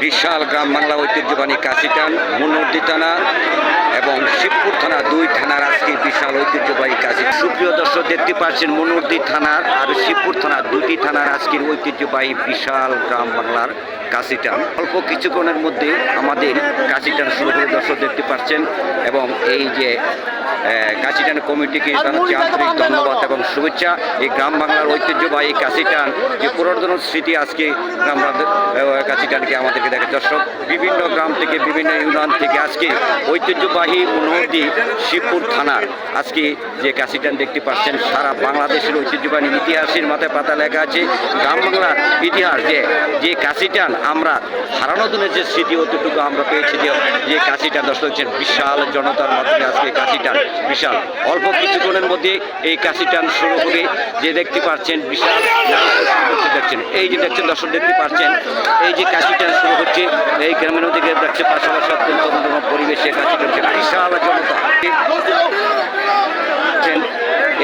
বিশাল গ্রাম বাংলা ঐতিহ্যবাহী কাশিটান মুনর্দি থানা এবং শিবপুর থানা দুই থানার আজকে বিশাল ঐতিহ্যবাহী কাশি সুপ্রিয় দর্শক দেখতে পাচ্ছেন মনুর্দি থানার আর শিবপুর থানার দুটি থানার আজকের ঐতিহ্যবাহী বিশাল গ্রাম বাংলার কাশিটান অল্প কিছুক্ষণের মধ্যে আমাদের কাশিটান শুরু করে দর্শক দেখতে পাচ্ছেন এবং এই যে কাশিটান কমিটিকে জানাচ্ছি আন্তরিক ধন্যবাদ এবং শুভেচ্ছা। এই গ্রাম বাংলার ঐতিহ্যবাহী কাশিটান যে পুনর্জন স্মৃতি আজকে গ্রাম কাশিটানকে আমাদেরকে দেখে। দর্শক বিভিন্ন গ্রাম থেকে বিভিন্ন ইউনিয়ন থেকে আজকে ঐতিহ্যবাহী নদী শিবপুর থানার। আজকে যে কাশিটান দেখতে পাচ্ছেন, সারা বাংলাদেশের ঐতিহ্যবাহী ইতিহাসের মাথায় পাতা লেখা আছে, গ্রাম বাংলার ইতিহাস যে যে কাশিটান আমরা হারানো দিনের যে স্মৃতি অতটুকু আমরা পেয়েছি যে যে কাশিটান দর্শক বিশাল জনতার মাধ্যমে আজকে কাশিটান বিশাল। অল্প কিছুক্ষণের মধ্যে এই কাশিটান শুরু হবে। যে দেখতে পাচ্ছেন, বিশাল এই যে দেখছেন দর্শক দেখতে পাচ্ছেন, এই যে কাশি কাশিটান শুরু হচ্ছে, এই গ্রামের দিকে দেখছে পাশাপাশি অত্যন্ত পরিবেশে কাশি হচ্ছে বিশাল জনতা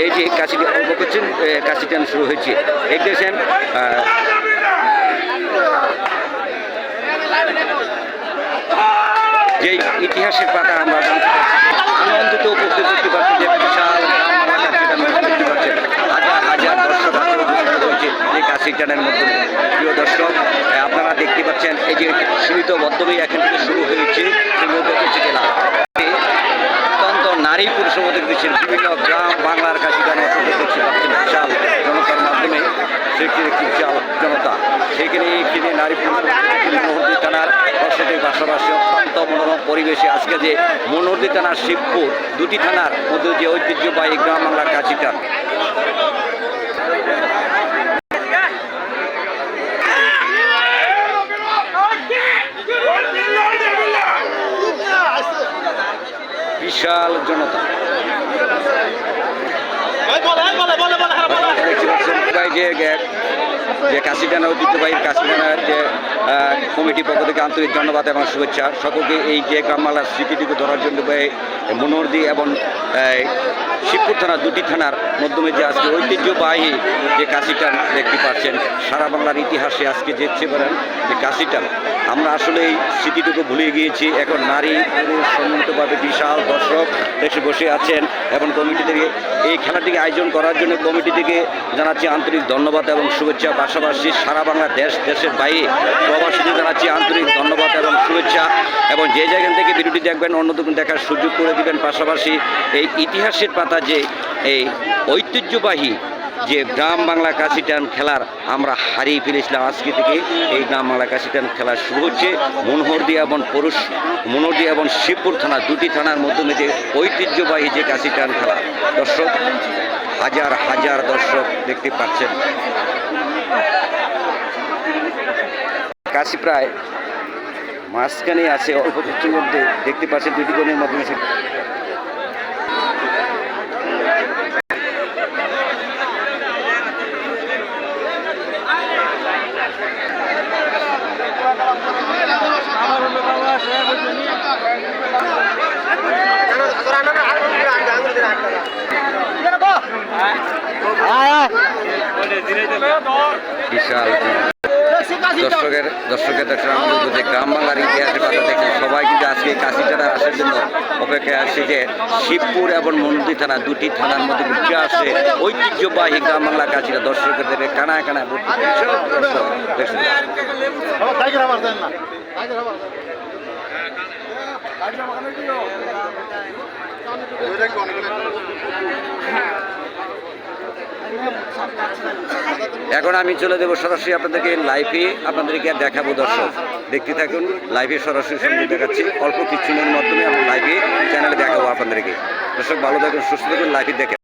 এই যে কাশিটি অল্প করছেন কাশি কাশিটান শুরু হয়েছে। এই দেখছেন যে ইতিহাসের পাতা আমরা জানতে পারছি আনন্দিত উপস্থিত করতে পারছি যে বিশাল গ্রাম বাংলা কাশিটান দেখতে পাচ্ছেন হাজার হাজার দর্শক আজকে উপস্থিত হয়েছে কাশিটানের মধ্যে প্রিয় দর্শক আপনারা দেখতে পাচ্ছেন এই যে সীমিত মধ্যমেই এখান থেকে শুরু হয়েছে অত্যন্ত নারী পুরুষ দেখছেন বিভিন্ন গ্রাম বাংলার কাছে বিশাল জনতার মাধ্যমে সেটি একটি বিশাল জনতা। সেখানে এখানে নারী পুরুষ থানার দর্শকের পাশাপাশি অত্যন্ত মনোরম পরিবেশে আজকে যে মনোহরদী থানার শিবপুর, দুটি থানার মধ্যে যে ঐতিহ্যবাহী গ্রাম বাংলার কাছিটান বিশাল জনতা। যে কাশিডানা ঐতিহ্যবাহী কাশিডানার যে কমিটি কমিটির পক্ষ থেকে আন্তরিক ধন্যবাদ এবং শুভেচ্ছা। সকলকে এই যে গ্রামমালার স্বীকৃতিকে ধরার জন্য মনোরদি এবং শিবপুর থানার দুটি থানার মাধ্যমে যে আজকে ঐতিহ্যবাহী যে কাশিটান দেখতে পাচ্ছেন, সারা বাংলার ইতিহাসে আজকে যেতে পারেন যে কাশিটান। আমরা আসলে এই স্মৃতিটুকু ভুলে গিয়েছি, এখন নারী, পুরুষ, সম্মিলিতভাবে বিশাল দর্শক দেশে বসে আছেন এবং কমিটি থেকে এই খেলাটিকে আয়োজন করার জন্য কমিটি থেকে জানাচ্ছি আন্তরিক ধন্যবাদ এবং শুভেচ্ছা। পাশাপাশি সারা বাংলা দেশ, দেশের বাইরে প্রবাসীদের জানাচ্ছি আন্তরিক ধন্যবাদ এবং শুভেচ্ছা। এবং যে জায়গা থেকে ভিডিওটি দেখবেন অন্যতম দেখার সুযোগ করে দিবেন। পাশাপাশি এই ইতিহাসের পাতা যে এই ঐতিহ্যবাহী যে গ্রাম বাংলা কাশিটান খেলার আমরা হারিয়ে ফেলেছিলাম আজকে থেকে, এই গ্রাম বাংলা কাশিটান খেলা শুরু হচ্ছে। মনোহরদি এবং পুরুষ মনোহরদি এবং শিবপুর থানা দুটি থানার মাধ্যমে যে ঐতিহ্যবাহী যে কাশিটান খেলা। দর্শক, হাজার হাজার দর্শক দেখতে পাচ্ছেন। কাশি প্রায় মাঝখানে আছে, অল্প কিছুর মধ্যে দেখতে পাচ্ছেন দুটি গণের মাধ্যমে বিশাল দর্শকের দর্শকের দর্শক, আমরা যে গ্রাম বাংলার ইতিহাসের কথা দেখছেন সবাই কিন্তু আজকে এই কাশিটানা আসার জন্য অপেক্ষায় আছে যে শিবপুর এবং মন্দির থানা দুটি থানার মধ্যে উঠে আসে ঐতিহ্যবাহী গ্রাম বাংলা কাশিটা দর্শকের দেখে কানায় কানায় ভর্তি। দর্শক এখন আমি চলে দেবো সরাসরি আপনাদেরকে লাইভে আপনাদেরকে দেখাবো দর্শক। দেখতে থাকুন লাইভে সরাসরি সঙ্গে দেখাচ্ছি। অল্প কিছুদিনের মাধ্যমে আমরা লাইভে চ্যানেলে দেখাবো আপনাদেরকে। দর্শক, ভালো থাকুন, সুস্থ থাকুন লাইভে দেখে